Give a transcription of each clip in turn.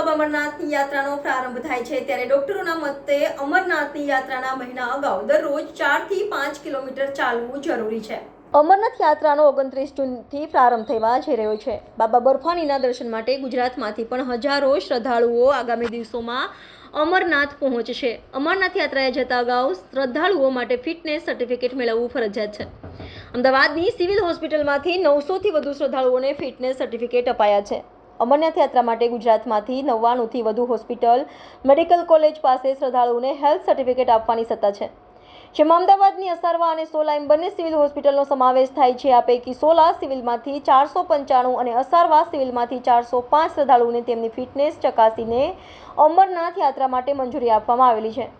બાબા અમરનાથની યાત્રાનો પ્રારંભ થાય છે. ત્યારે ડોક્ટરોના મતે અમરનાથની યાત્રાના મહિના અગાઉ દરરોજ ચારથી પાંચ કિલોમીટર ચાલવું જરૂરી છે. અમરનાથ યાત્રાનો ઓગણત્રીસ જૂનથી પ્રારંભ થવા જઈ રહ્યો છે. બાબા બર્ફાનીના દર્શન માટે ગુજરાતમાંથી પણ હજારો શ્રદ્ધાળુઓ આગામી દિવસોમાં અમરનાથ પહોંચશે. અમરનાથ યાત્રાએ જતા અગાઉ શ્રદ્ધાળુઓ માટે ફિટનેસ સર્ટિફિકેટ મેળવવું ફરજિયાત છે. અમદાવાદની સિવિલ હોસ્પિટલમાંથી નવસોથી વધુ શ્રદ્ધાળુઓને ફિટનેસ સર્ટિફિકેટ અપાયા છે. અમરનાથ યાત્રા માટે ગુજરાતમાંથી નવ્વાણુંથી વધુ હોસ્પિટલ, મેડિકલ કોલેજ પાસે શ્રદ્ધાળુઓને હેલ્થ સર્ટિફિકેટ આપવાની સત્તા છે. જેમાં અમદાવાદની અસારવા અને સોલા એમ બંને સિવિલ હોસ્પિટલનો સમાવેશ થાય છે. આ પૈકી સોલા સિવિલમાંથી ચારસો પંચાણું અને અસારવા સિવિલમાંથી ચારસો પાંચ શ્રદ્ધાળુઓને તેમની ફિટનેસ ચકાસીને અમરનાથ યાત્રા માટે મંજૂરી આપવામાં આવેલી છે.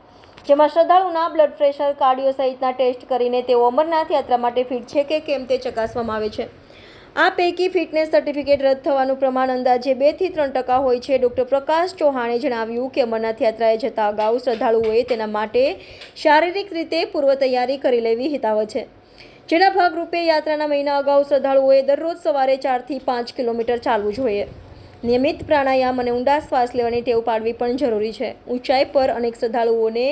જેમાં શ્રદ્ધાળુના બ્લડ પ્રેશર, કાર્ડિયો સહિતના ટેસ્ટ કરીને તેઓ અમરનાથ યાત્રા માટે ફિટ છે કે કેમ તે ચકાસવામાં આવે છે. આ પૈકી ફિટનેસ સર્ટિફિકેટ રદ થવાનું પ્રમાણ અંદાજે બેથી ત્રણ ટકા હોય છે. ડૉક્ટર પ્રકાશ ચૌહાણે જણાવ્યું કે અમરનાથ યાત્રાએ જતા અગાઉ શ્રદ્ધાળુઓએ તેના માટે શારીરિક રીતે પૂર્વ તૈયારી કરી લેવી હિતાવ છે. જેના ભાગરૂપે યાત્રાના મહિના અગાઉ શ્રદ્ધાળુઓએ દરરોજ સવારે ચારથી પાંચ કિલોમીટર ચાલવું જોઈએ. નિયમિત પ્રાણાયામ અને ઊંડા શ્વાસ લેવાની ટેવ પાડવી પણ જરૂરી છે. ઊંચાઈ પર અનેક શ્રદ્ધાળુઓને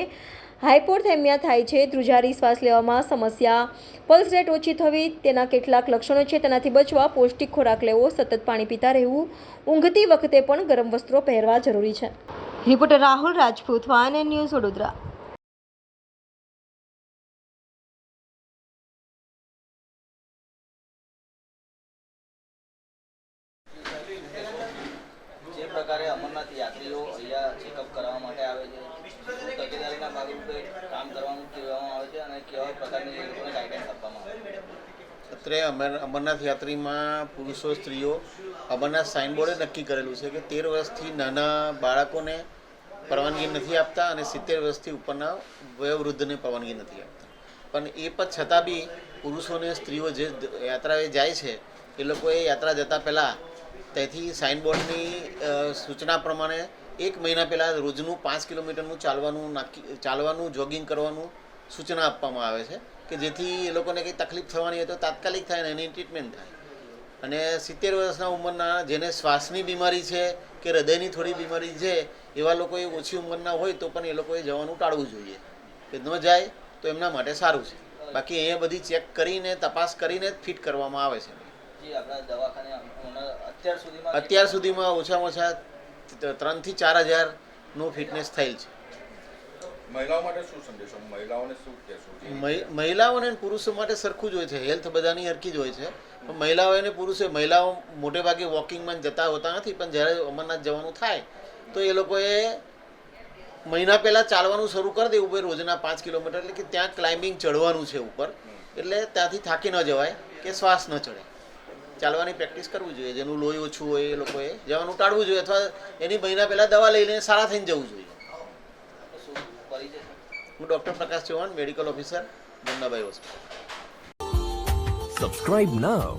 હાઇપોથેમિયા થાય છે, ધ્રુજારી શ્વાસ લેવામાં સમસ્યા, પલ્સ રેટ ઓછી થવી, તેના કેટલાક લક્ષણો છે, તેનાથી બચવા પૌષ્ટિક ખોરાક લેવો, સતત પાણી પીતા રહેવું, ઊંઘતી વખતે પણ ગરમ વસ્ત્રો પહેરવા જરૂરી છે. રિપોર્ટર રાહુલ રાજપૂત વાન ન્યૂઝ વડોદરા જે પ્રકારે અમરનાથ યાત્રીઓ અહીંયા ચેકઅપ કરાવવા માટે આવે છે શું તકેદારીના ભાગરૂપે કામ અત્રે અમર અમરનાથ યાત્રીમાં પુરુષો, સ્ત્રીઓ અમરનાથ સાઇનબોર્ડે નક્કી કરેલું છે કે તેર વર્ષથી નાના બાળકોને પરવાનગી નથી આપતા અને સિત્તેર વર્ષથી ઉપરના વયોવૃદ્ધને પરવાનગી નથી આપતા. પણ એ પણ છતાં બી પુરુષોને સ્ત્રીઓ જે યાત્રાએ જાય છે, એ લોકોએ યાત્રા જતાં પહેલાં તેથી સાઇનબોર્ડની સૂચના પ્રમાણે એક મહિના પહેલાં રોજનું પાંચ કિલોમીટરનું ચાલવાનું નાખી ચાલવાનું જોગિંગ કરવાનું સૂચના આપવામાં આવે છે કે જેથી એ લોકોને કંઈ તકલીફ થવાની હોય તો તાત્કાલિક થાય અને એની ટ્રીટમેન્ટ થાય. અને સિત્તેર વર્ષના ઉંમરના જેને શ્વાસની બીમારી છે કે હૃદયની થોડી બીમારી છે એવા લોકોએ ઓછી ઉંમરના હોય તો પણ એ લોકોએ જવાનું ટાળવું જોઈએ. કે ન જાય તો એમના માટે સારું છે. બાકી અહીંયા બધી ચેક કરીને તપાસ કરીને જ ફિટ કરવામાં આવે છે. અત્યાર સુધીમાં ઓછામાં ઓછા ત્રણથી ચાર હજારનું ફિટનેસ થયેલ છે. મહિલાઓ માટે શું સંદેશો? મહિલાઓને શું કહેશો? જે અને પુરુષો માટે સરખું જ હોય છે. હેલ્થ બધાની હરખી જ હોય છે. પણ મહિલાઓ અને પુરુષો મહિલાઓ મોટે ભાગે વોકિંગમાં જતા હોતા નથી. પણ જ્યારે અમરનાથ જવાનું થાય તો એ લોકોએ મહિના પહેલાં ચાલવાનું શરૂ કરી દેવું ભાઈ રોજના પાંચ કિલોમીટર. એટલે કે ત્યાં ક્લાઇમ્બિંગ ચડવાનું છે ઉપર. એટલે ત્યાંથી થાકી ન જવાય કે શ્વાસ ન ચડે. ચાલવાની પ્રેક્ટિસ કરવી જોઈએ, જેનું લોહી ઓછું હોય એ લોકોએ, જવાનું ટાળવું જોઈએ અથવા એની મહિના પહેલાં દવા લઈ લઈને સારા થઈને જવું જોઈએ. હું doctor Prakash Chauhan, medical officer, Munnabhai hospital. Subscribe now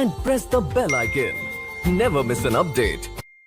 and press the bell icon never miss an update.